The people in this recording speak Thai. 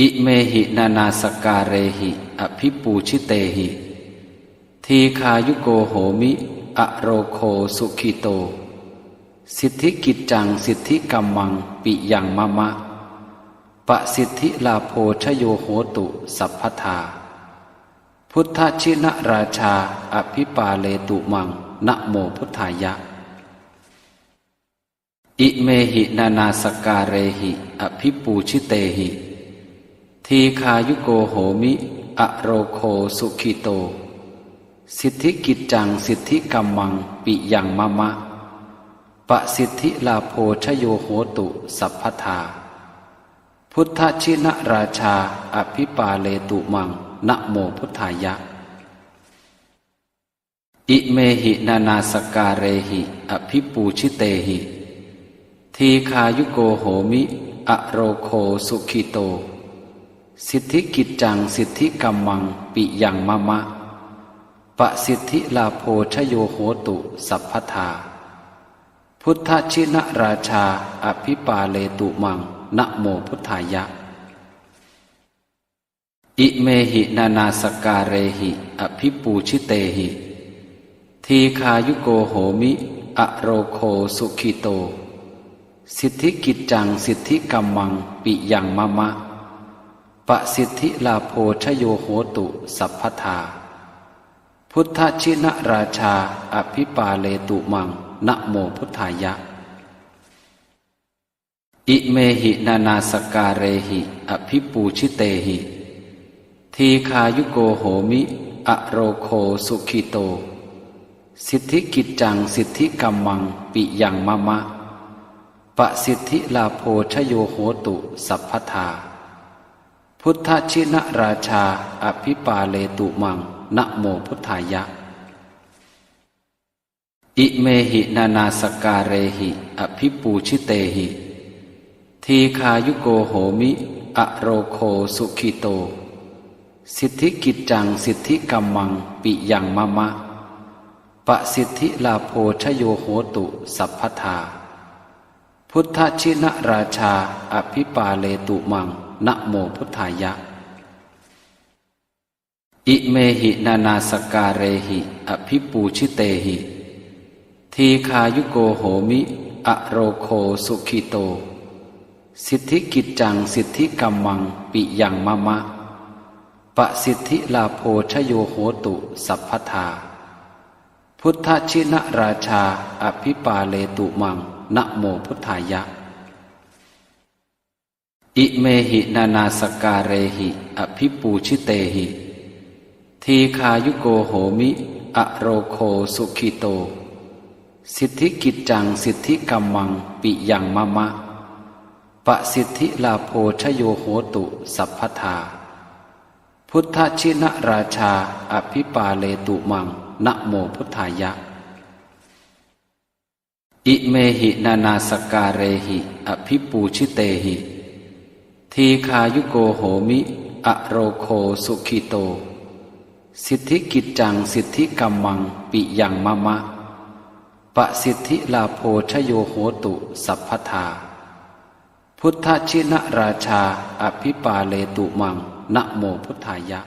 อิเมหินานาสการเรหิอภิปูชิเตหิ ทีคายุโกโหมิ อโรโคสุขิโต สิทธิกิจจังสิทธิกัมมังปิยังมะมะ ปะสิทธิลาโพชโยโหตุสัพพทา พุทธชินราชาอภิปาเลตุมังนะโมพุทธายะ อิเมหินานาสการเรหิอภิปูชิเตหิ ทีคายุโกโหมิ อโรโคสุขิโต สิทธิกิจจังสิทธิกัมมังปิยังมะมะ ปะสิทธิลาโพชโยโหตุสัพพทา พุทธชินราชา อภิปาเลตุมังนะโมพุทธายะ อิเมหินานาสการเรหิ อภิปูชิเตหิ ทีคายุโกโหมิ อโรโคสุขิโต สิทธิกิจจังสิทธิกัมมังปิยังมะมะ ปะสิทธิลาโพชโยโหตุสัพพทา พุทธชินราชาอภิปาเลตุมังนะโมพุทธายะ อิเมหินานาสการเรหิอภิปูชิเตหิ ทีคายุโกโหมิอโรโคสุขิโต สิทธิกิจจังสิทธิกัมมังปิยังมะมะ ปสิทธิลาโพชโยโหตุสัพพทา พุทธชินราชา อภิปาเลตุมังนะโมพุทธายะ อิเมหินานาสการเรหิ อภิปูชิเตหิ ทีคายุโกโหมิ อโรโคสุขิโต สิทธิกิจจังสิทธิกัมมังปิยังมะมะปะสิทธิลาโพชโยโหตุสัพพทา พุทธชินะราชา อภิปาเลตุมังนะโมพุทธายะ อิเมหินานาสการเรหิ อภิปูชิเตหิ ทีคายุโกโหมิ อโรโคสุขิโต สิทธิกิจจังสิทธิกัมมัง ปิยังมะมะ ปะสิทธิลาโพชโยโหตุ สัพพทา พุทธชินราชา อภิปาเลตุมังนะโมพุทธายะ อิเมหินานาสการเรหิ อภิปูชิเตหิ ทีคายุโกโหมิ อโรโคสุขิโต สิทธิกิจจังสิทธิกัมมังปิยังมะมะ ปะสิทธิลาโพชโยโหตุสัพพทา พุทธชินราชา อภิปาเลตุมัง นะโมพุทธายะ อิเมหินานาสการเรหิ อภิปูชิเตหิ ทีคายุโกโหมิ อโรโคสุขิโต สิทธิกิจจังสิทธิกัมมังปิยังมะมะ ปะสิทธิลาโพชโยโหตุสัพพทา พุทธชินราชา อภิปาเลตุมังนะโมพุทธายะ อิเมหินานาสการเรหิอภิปูชิเตหิ ทีคายุโกโหมิอโรโคสุขิโต สิทธิกิจจังสิทธิกัมมังปิยังมะมะ ปะสิทธิลาโพชโยโหตุสัพพทา พุทธชินะราชาอภิปาเลตุมังนะโมพุทธายะ